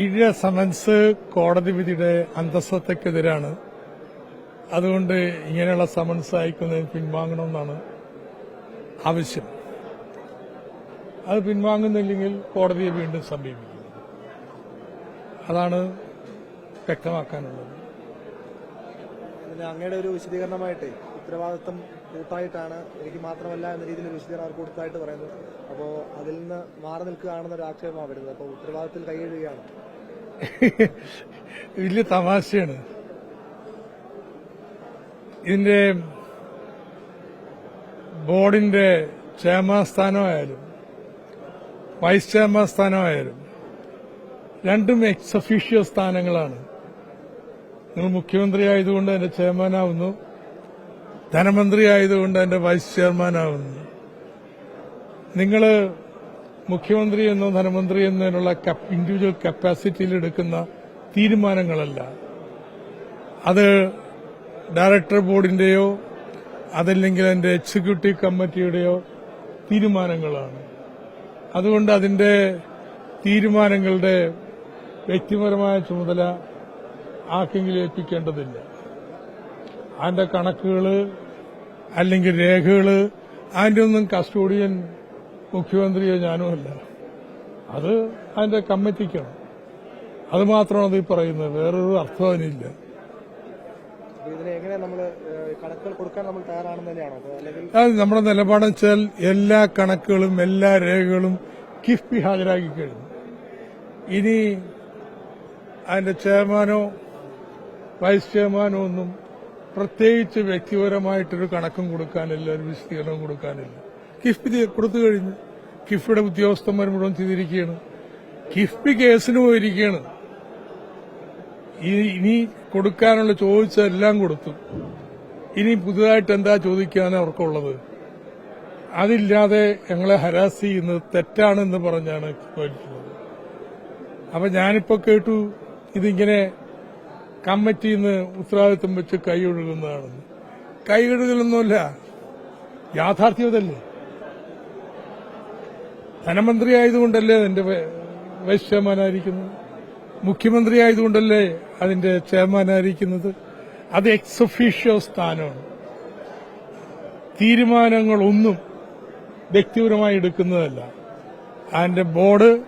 ഇഴ summons കോടതി വിധിയുടെ അന്തസ്വത്തക്കെതിരാണ് അതുകൊണ്ട് ഇങ്ങനെയുള്ള സമൻസ് അയക്കുന്നതിന് പിൻവാങ്ങണമെന്നാണ് ആവശ്യം. അത് പിൻവാങ്ങുന്നില്ലെങ്കിൽ കോടതിയെ വീണ്ടും സമീപിക്കും അതാണ് വ്യക്തമാക്കാനുള്ളത്. അങ്ങയുടെ ഒരു വിശദീകരണമായിട്ട് ഉത്തരവാദിത്വം കൂട്ടായിട്ടാണ് എനിക്ക് മാത്രമല്ല എന്ന രീതിയിൽ വിശദീകരണം കൂട്ടായിട്ട് കൊടുത്തായിട്ട് പറയുന്നത്. അപ്പോൾ അതിൽ നിന്ന് മാറി നിൽക്കുകയാണെന്ന ഒരു ആക്ഷേപമാണ് വരുന്നത്. അപ്പോൾ ഉത്തരവാദിത്തത്തിൽ കൈയെഴുകയാണ് വലിയ തമാശയാണ്. ഇതിന്റെ ബോർഡിന്റെ ചെയർമാൻ സ്ഥാനമായാലും വൈസ് ചെയർമാൻ സ്ഥാനമായാലും രണ്ടും എക്സ് സ്ഥാനങ്ങളാണ്. നിങ്ങൾ മുഖ്യമന്ത്രി ആയതുകൊണ്ട് എന്റെ ചെയർമാനാവുന്നു. ധനമന്ത്രി ആയതുകൊണ്ട് എന്റെ വൈസ് ചെയർമാനാവുന്നു. നിങ്ങൾ മുഖ്യമന്ത്രി എന്നോ ധനമന്ത്രി എന്നതിനുള്ള ഇൻഡിവിജ്വൽ കപ്പാസിറ്റിയിൽ എടുക്കുന്ന തീരുമാനങ്ങളല്ല. അത് ഡയറക്ടർ ബോർഡിന്റെയോ അതല്ലെങ്കിൽ അതിന്റെ എക്സിക്യൂട്ടീവ് കമ്മിറ്റിയുടെയോ തീരുമാനങ്ങളാണ്. അതുകൊണ്ട് അതിന്റെ തീരുമാനങ്ങളുടെ വ്യക്തിപരമായ ചുമതല ആർക്കെങ്കിലും ഏൽപ്പിക്കേണ്ടതില്ല. അതിന്റെ കണക്കുകൾ അല്ലെങ്കിൽ രേഖകൾ അതിന്റെ ഒന്നും കസ്റ്റോഡിയൻ മുഖ്യമന്ത്രിയോ ഞാനോ അല്ല. അത് അതിന്റെ കമ്മിറ്റിക്കാണ്. അത് മാത്രമാണ് അത് ഈ പറയുന്നത്. വേറൊരു അർത്ഥം അതിനില്ല. അത് നമ്മുടെ നിലപാടെന്ന് വെച്ചാൽ എല്ലാ കണക്കുകളും എല്ലാ രേഖകളും കിഫ്ബി ഹാജരാക്കി കഴിഞ്ഞു. ഇനി അതിന്റെ ചെയർമാനോ വൈസ് ചെയർമാനോ ഒന്നും പ്രത്യേകിച്ച് വ്യക്തിപരമായിട്ടൊരു കണക്കും കൊടുക്കാനില്ല ഒരു വിശദീകരണവും കൊടുക്കാനില്ല. കിഫ്ബി കൊടുത്തു കഴിഞ്ഞു. കിഫ്ബിയുടെ ഉദ്യോഗസ്ഥന്മാർ മുഴുവൻ ചെയ്തിരിക്കുകയാണ്. കിഫ്ബി കേസിന് പോയിരിക്കുകയാണ്. ഇനി കൊടുക്കാനുള്ള ചോദിച്ചതെല്ലാം കൊടുത്തു. ഇനി പുതുതായിട്ട് എന്താ ചോദിക്കാൻ അവർക്കുള്ളത്? അതില്ലാതെ ഞങ്ങളെ ഹരാസ് ചെയ്യുന്നത് തെറ്റാണെന്ന് പറഞ്ഞാണ് അപ്പൊ ഞാനിപ്പോ കേട്ടു ഇതിങ്ങനെ കമ്മിറ്റിയിൽ നിന്ന് ഉത്തരവാദിത്വം വെച്ച് കൈയൊഴുകുന്നതാണെന്ന് കൈയൊഴുകലൊന്നുമില്ല യാഥാർത്ഥ്യമതല്ലേ? ധനമന്ത്രി ആയതുകൊണ്ടല്ലേ അതിന്റെ വൈസ് ചെയർമാനായിരിക്കുന്നത്? മുഖ്യമന്ത്രി ആയതുകൊണ്ടല്ലേ അതിന്റെ ചെയർമാനായിരിക്കുന്നത്? അത് എക്സ് ഒഫീഷ്യോ സ്ഥാനമാണ്. തീരുമാനങ്ങളൊന്നും വ്യക്തിപരമായി എടുക്കുന്നതല്ല. അതിന്റെ ബോർഡ്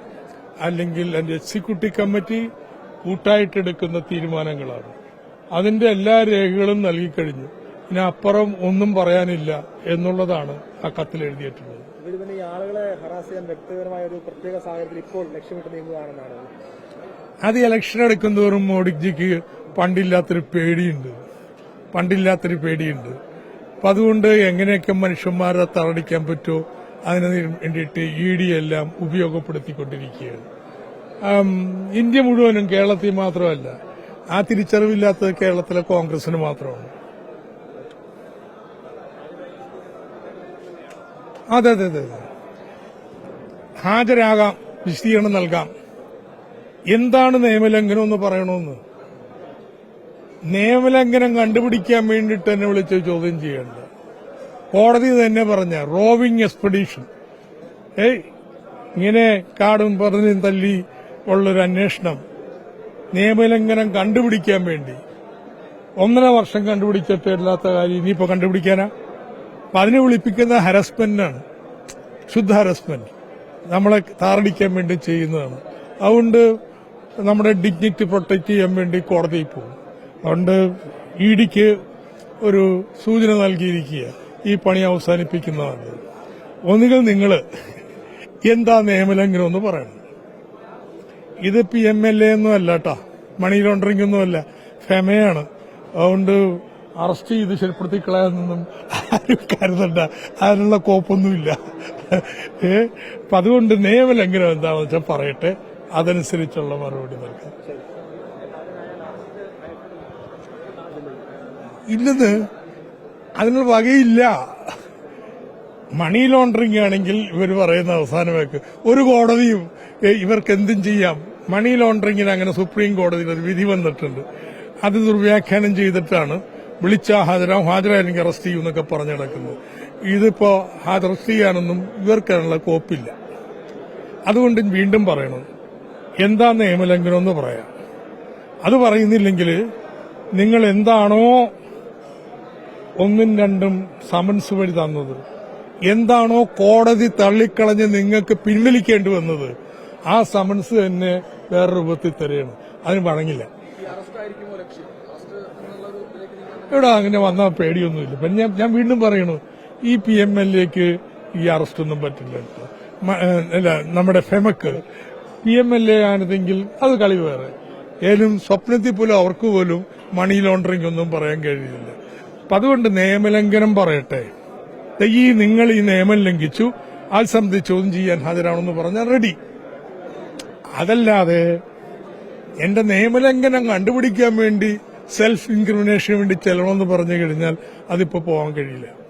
അല്ലെങ്കിൽ അതിന്റെ എക്സിക്യൂട്ടീവ് കമ്മിറ്റി കൂട്ടായിട്ട് എടുക്കുന്ന തീരുമാനങ്ങളാണ്. അതിന്റെ എല്ലാ രേഖകളും നൽകിക്കഴിഞ്ഞു. ഇനി അപ്പുറം ഒന്നും പറയാനില്ല എന്നുള്ളതാണ് ആ കത്തിൽ എഴുതിയിട്ടുള്ളത്. ഈ ആളുകളെ ഹറാസ് ചെയ്യാൻ വ്യക്തിപരമായ ഒരു പ്രത്യേക സാഹചര്യത്തിൽ ഇപ്പോൾ ലക്ഷ്യമിട്ട് നീങ്ങുകയാണെന്നാണ്. അത് ഇലക്ഷൻ എടുക്കുന്നതോറും മോഡിജിക്ക് പണ്ടില്ലാത്തൊരു പേടിയുണ്ട്. പണ്ടില്ലാത്തൊരു പേടിയുണ്ട്. അപ്പൊ അതുകൊണ്ട് എങ്ങനെയൊക്കെ മനുഷ്യന്മാരെ തറടിക്കാൻ പറ്റുമോ അതിന് വേണ്ടിയിട്ട് ഇ ഡി എല്ലാം ഉപയോഗപ്പെടുത്തിക്കൊണ്ടിരിക്കുകയാണ്. ഇന്ത്യ മുഴുവനും കേരളത്തിൽ മാത്രമല്ല. ആ തിരിച്ചറിവില്ലാത്തത് കേരളത്തിലെ കോൺഗ്രസിന് മാത്രമാണ്. അതെ അതെ അതെ ഹാജരാകാം വിശദീകരണം നൽകാം. എന്താണ് നിയമലംഘനം എന്ന് പറയണമെന്ന്? നിയമലംഘനം കണ്ടുപിടിക്കാൻ വേണ്ടിയിട്ട് എന്നെ വിളിച്ച് ചോദ്യം ചെയ്യേണ്ട. കോടതി തന്നെ പറഞ്ഞ റോവിംഗ് എക്സ്പെഡീഷൻ ഏയ് ഇങ്ങനെ കാടും പറഞ്ഞും തല്ലി ഉള്ളൊരു അന്വേഷണം നിയമലംഘനം കണ്ടുപിടിക്കാൻ വേണ്ടി. ഒന്നര വർഷം കണ്ടുപിടിച്ചിട്ടില്ലാത്ത കാര്യം ഇനിയിപ്പോ കണ്ടുപിടിക്കാനാ? അപ്പൊ അതിനെ വിളിപ്പിക്കുന്ന ഹരസ്മെന്റാണ്. ശുദ്ധ ഹരസ്മെന്റ്. നമ്മളെ താറടിക്കാൻ വേണ്ടി ചെയ്യുന്നതാണ്. അതുകൊണ്ട് നമ്മുടെ ഡിഗ്നിറ്റി പ്രൊട്ടക്ട് ചെയ്യാൻ വേണ്ടി കോടതിയിൽ പോകും. അതുകൊണ്ട് ഇ ഡിക്ക് ഒരു സൂചന നൽകിയിരിക്കുക. ഈ പണി അവസാനിപ്പിക്കുന്നതാണ്. ഒന്നുകിൽ നിങ്ങൾ എന്താ നിയമലംഘനം എന്ന് പറയണം. ഇത് പി എം എൽ എ ഒന്നും അല്ല കേട്ടാ മണി ലോണ്ടറിംഗ് ഒന്നുമല്ല ഫെമയാണ് അതുകൊണ്ട് അറസ്റ്റ് ചെയ്ത് ശരിപ്പെടുത്തി കളയാനൊന്നും ആരും കരുതണ്ട. അതിനുള്ള കോപ്പൊന്നുമില്ല. ഏ? അപ്പൊ അതുകൊണ്ട് നിയമലംഘനം എന്താണെന്ന് വെച്ചാൽ പറയട്ടെ. അതനുസരിച്ചുള്ള മറുപടി നൽകാം. ഇല്ലെന്ന് അതിനുള്ള വകയില്ല. മണി ലോണ്ടറിംഗ് ആണെങ്കിൽ ഇവർ പറയുന്ന അവസാനമേക്ക് ഒരു കോടതിയും ഇവർക്ക് എന്തും ചെയ്യാം. മണി ലോണ്ടറിംഗിന് അങ്ങനെ സുപ്രീം കോടതിയിൽ ഒരു വിധി വന്നിട്ടുണ്ട്. അത് ദുർവ്യാഖ്യാനം ചെയ്തിട്ടാണ് വിളിച്ചാ ഹാജരാവും ഹാജരായെങ്കിൽ അറസ്റ്റ് ചെയ്യും എന്നൊക്കെ പറഞ്ഞു നടക്കുന്നത്. ഇതിപ്പോ അറസ്റ്റ് ചെയ്യാനൊന്നും ഇവർക്കതിനുള്ള കോപ്പില്ല. അതുകൊണ്ട് വീണ്ടും പറയണം. എന്താ നിയമലംഘനം എന്ന് പറയാം. അത് പറയുന്നില്ലെങ്കിൽ നിങ്ങൾ എന്താണോ ഒന്നും രണ്ടും സമൻസ് വഴി തന്നത്. എന്താണോ കോടതി തള്ളിക്കളഞ്ഞ് നിങ്ങൾക്ക് പിൻവലിക്കേണ്ടി വന്നത് ആ സമൻസ് തന്നെ വേറെ രൂപത്തിൽ തരികയാണ്. അതിന് വഴങ്ങില്ല. ഇവിടെ അങ്ങനെ വന്നാൽ പേടിയൊന്നുമില്ല. ഞാൻ ഞാൻ വീണ്ടും പറയണു ഈ പി എം എൽ എക്ക് ഈ അറസ്റ്റ് ഒന്നും പറ്റില്ല അല്ല നമ്മുടെ ഫെമക്ക് പി എം എൽ എ ആണെങ്കിൽ അത് കളി വേറെ. ഏലും സ്വപ്നത്തിൽ പോലും അവർക്ക് പോലും മണി ലോണ്ടറിംഗ് ഒന്നും പറയാൻ കഴിയില്ല അപ്പൊ അതുകൊണ്ട് നിയമലംഘനം പറയട്ടെ. ഈ നിങ്ങൾ ഈ നിയമം ലംഘിച്ചു. ആൾ സംബന്ധിച്ച് ചോദ്യം ചെയ്യാൻ ഹാജരാണെന്ന് പറഞ്ഞാൽ റെഡി അതല്ലാതെ എന്റെ നിയമലംഘനം കണ്ടുപിടിക്കാൻ വേണ്ടി സെൽഫ് ഇൻക്രിമിനേഷന് വേണ്ടി ചെല്ലണമെന്ന് പറഞ്ഞു കഴിഞ്ഞാൽ അതിപ്പോ പോകാൻ കഴിയില്ല.